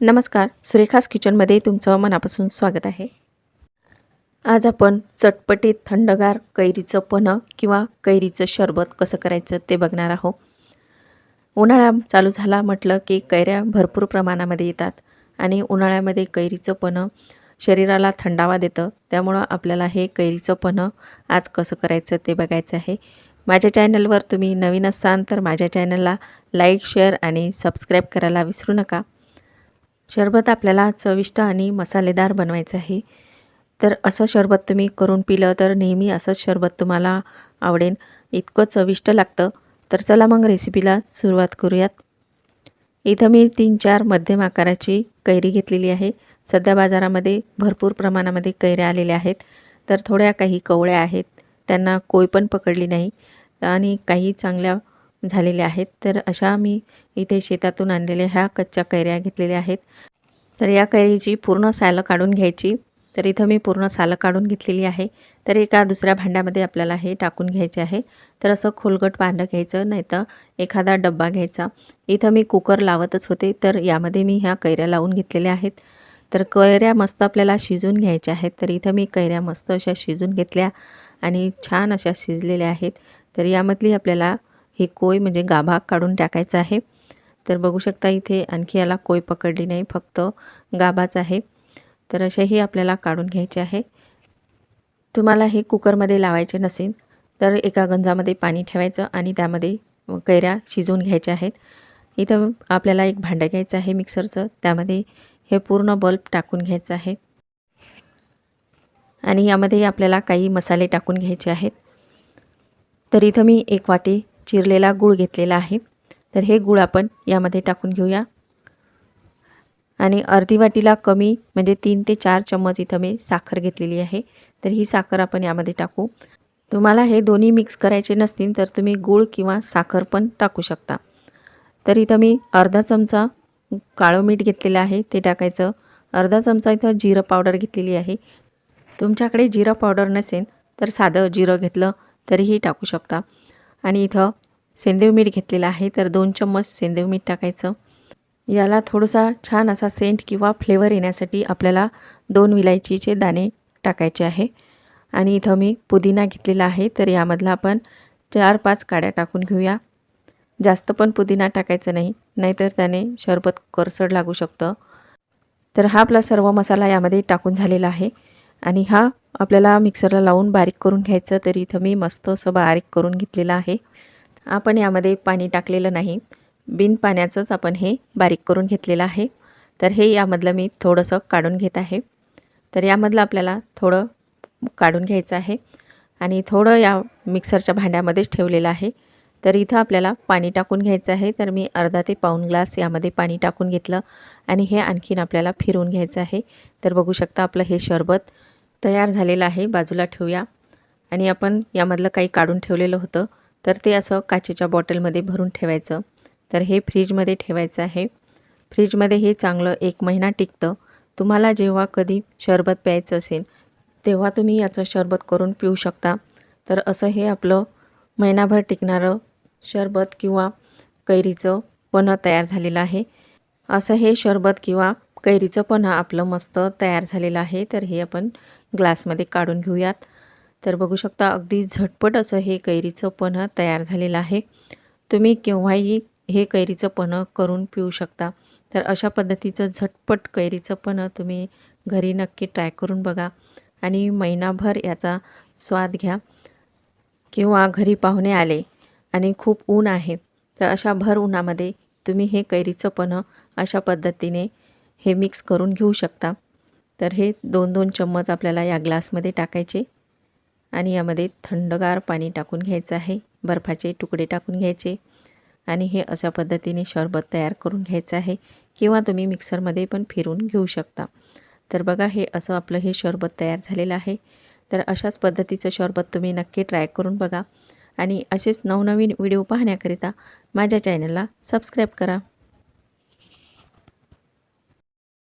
नमस्कार सुरेखास किचनमध्ये तुमचं मनापासून स्वागत आहे. आज आपण चटपटीत थंडगार कैरीचं पन्ह किंवा कैरीचं शरबत कसं करायचं ते बघणार आहोत. उन्हाळा चालू झाला म्हटलं की कैऱ्या भरपूर प्रमाणामध्ये येतात आणि उन्हाळ्यामध्ये कैरीचं पन्ह शरीराला थंडावा देतं. त्यामुळं आपल्याला हे कैरीचं पन्ह आज कसं करायचं ते बघायचं आहे. माझ्या चॅनलवर तुम्ही नवीन असाल तर माझ्या चॅनलला लाईक शेअर आणि सबस्क्राईब करायला विसरू नका. शरबत आपल्याला चविष्ट आणि मसालेदार बनवायचं आहे. तर असं शरबत तुम्ही करून पिलं तर नेहमी असंच शरबत तुम्हाला आवडेल. इतकं चविष्ट लागतं. तर चला मग रेसिपीला सुरुवात करूयात. इथं मी तीन चार मध्यम आकाराची कैरी घेतलेली आहे. सध्या बाजारामध्ये भरपूर प्रमाणामध्ये कैऱ्या आलेल्या आहेत. तर थोड्या काही कवळ्या आहेत. त्यांना कोय पण पकडली नाही. आणि काही चांगल्या झालेल्या आहेत. तर अशा मी इथे शेतातून आणलेल्या ह्या कच्च्या कैऱ्या घेतलेल्या आहेत. तर या कैरीची पूर्ण सालं काढून घ्यायची. तर इथं मी पूर्ण सालं काढून घेतलेली आहे. तर एका दुसऱ्या भांड्यामध्ये आपल्याला हे टाकून घ्यायचे आहे. तर असं खोलगट भांडं घ्यायचं नाही तर एखादा डब्बा घ्यायचा. इथं मी कुकर लावतच होते तर यामध्ये मी ह्या कैऱ्या लावून घेतलेल्या आहेत. तर कैऱ्या मस्त आपल्याला शिजून घ्यायच्या आहेत. तर इथं मी कैऱ्या मस्त अशा शिजून घेतल्या आणि छान अशा शिजलेल्या आहेत. तर यामधली आपल्याला ही कोय म्हणजे गाभा काढून टाकायचा आहे. तर बघू शकता इथे आणखी याला कोय पकडली नाही फक्त गाभाच आहे. तर असेही आपल्याला काढून घ्यायचे आहे. तुम्हाला हे कुकरमध्ये लावायचे नसेल तर एका गंजामध्ये पाणी ठेवायचं आणि त्यामध्ये कैऱ्या शिजवून घ्यायच्या आहेत. इथं आपल्याला एक भांडं घ्यायचं आहे मिक्सरचं त्यामध्ये हे पूर्ण बल्ब टाकून घ्यायचं आहे. आणि यामध्ये आपल्याला काही मसाले टाकून घ्यायचे आहेत. तर इथं मी एक वाटी चिरलेला गूळ घेतलेला आहे. तर हे गूळ आपण यामध्ये टाकून घेऊया. आणि अर्धी वाटीला कमी म्हणजे तीन ते चार चम्मच इथं मी साखर घेतलेली आहे. तर ही साखर आपण यामध्ये टाकू. तुम्हाला हे दोन्ही मिक्स करायचे नसतील तर तुम्ही गूळ किंवा साखर पण टाकू शकता. तर इथं मी अर्धा चमचा काळं मीठ घेतलेलं आहे ते टाकायचं. अर्धा चमचा इथं जिरं पावडर घेतलेली आहे. तुमच्याकडे जिरं पावडर नसेल तर साधं जिरं घेतलं तरीही टाकू शकता. आणि इथं सेंदेव मीठ घेतलेलं आहे. तर दोन चम्मच सेंदेव मीठ टाकायचं. याला थोडासा छान असा सेंट किंवा फ्लेवर येण्यासाठी आपल्याला दोन विलायचीचे दाणे टाकायचे आहे. आणि इथं मी पुदिना घेतलेला आहे. तर यामधला आपण चार पाच काड्या टाकून घेऊया. जास्त पण पुदिना टाकायचं नाही. नाहीतर त्याने शरबत करसड लागू शकतं. तर हा आपला सर्व मसाला यामध्ये टाकून झालेला आहे. आणि हा आपल्याला मिक्सरला लावून बारीक करून घ्यायचं तर इथं मी मस्त असं बारीक करून घेतलेलं आहे. आपण यामध्ये पाणी टाकलेलं नाही. बिन पाण्याचंच आपण हे बारीक करून घेतलेलं आहे. तर हे यामधलं मी थोडंसं काढून घेत आहे. तर यामधलं आपल्याला थोडं काढून घ्यायचं आहे. आणि थोडं या मिक्सरच्या भांड्यामध्येच ठेवलेलं आहे. तर इथं आपल्याला पाणी टाकून घ्यायचं आहे. तर मी अर्धा ते पाऊण ग्लास यामध्ये पाणी टाकून घेतलं. आणि हे आणखीन आपल्याला फिरवून घ्यायचं आहे. तर बघू शकता आपलं हे शरबत तयार झालेलं आहे बाजूला ठेवूया. आणि आपण यामधलं काही काढून ठेवलेलं होतं तर ते असं काचेच्या बॉटलमध्ये भरून ठेवायचं. तर हे फ्रीजमध्ये ठेवायचं आहे. फ्रीजमध्ये हे चांगलं एक महिना टिकतं. तुम्हाला जेव्हा कधी शरबत प्यायचं असेल तेव्हा तुम्ही याचं शरबत करून पिऊ शकता. तर असं हे आपलं महिनाभर टिकणारं शरबत किंवा कैरीचं पन्ह तयार झालेलं आहे. असं हे शरबत किंवा कैरीचं पन्ह आपलं मस्त तयार झालेलं आहे. तर हे आपण ग्लासमध्ये काढून घेऊयात. तर बघू शकता अगदी झटपट असं हे कैरीचं पन्ह तयार झालेलं आहे. तुम्ही केव्हाही हे कैरीचं पन्ह करून पिऊ शकता. तर अशा पद्धतीचं झटपट कैरीचं पन्ह तुम्ही घरी नक्की ट्राय करून बघा आणि महिनाभर याचा स्वाद घ्या. किंवा घरी पाहुणे आले आणि खूप ऊन आहे तर अशा भर उन्हामध्ये तुम्ही हे कैरीचं पन्ह अशा पद्धतीने हे मिक्स करून घेऊ शकता. तर हे दोन दोन चम्मच आपल्याला या ग्लासमध्ये टाकायचे आणि यामध्ये थंडगार पाणी टाकून घ्यायचं आहे. बर्फाचे तुकडे टाकून घ्यायचे आणि हे अशा पद्धतीने शरबत तयार करून घ्यायचं आहे किंवा तुम्ही मिक्सरमध्ये पण फिरून घेऊ शकता. तर बघा हे असं आपलं हे शरबत तयार झालेलं आहे. तर अशाच पद्धतीचं शरबत तुम्ही नक्की ट्राय करून बघा आणि असेच नवनवीन व्हिडिओ पाहण्याकरिता माझ्या चॅनलला सबस्क्राईब करा.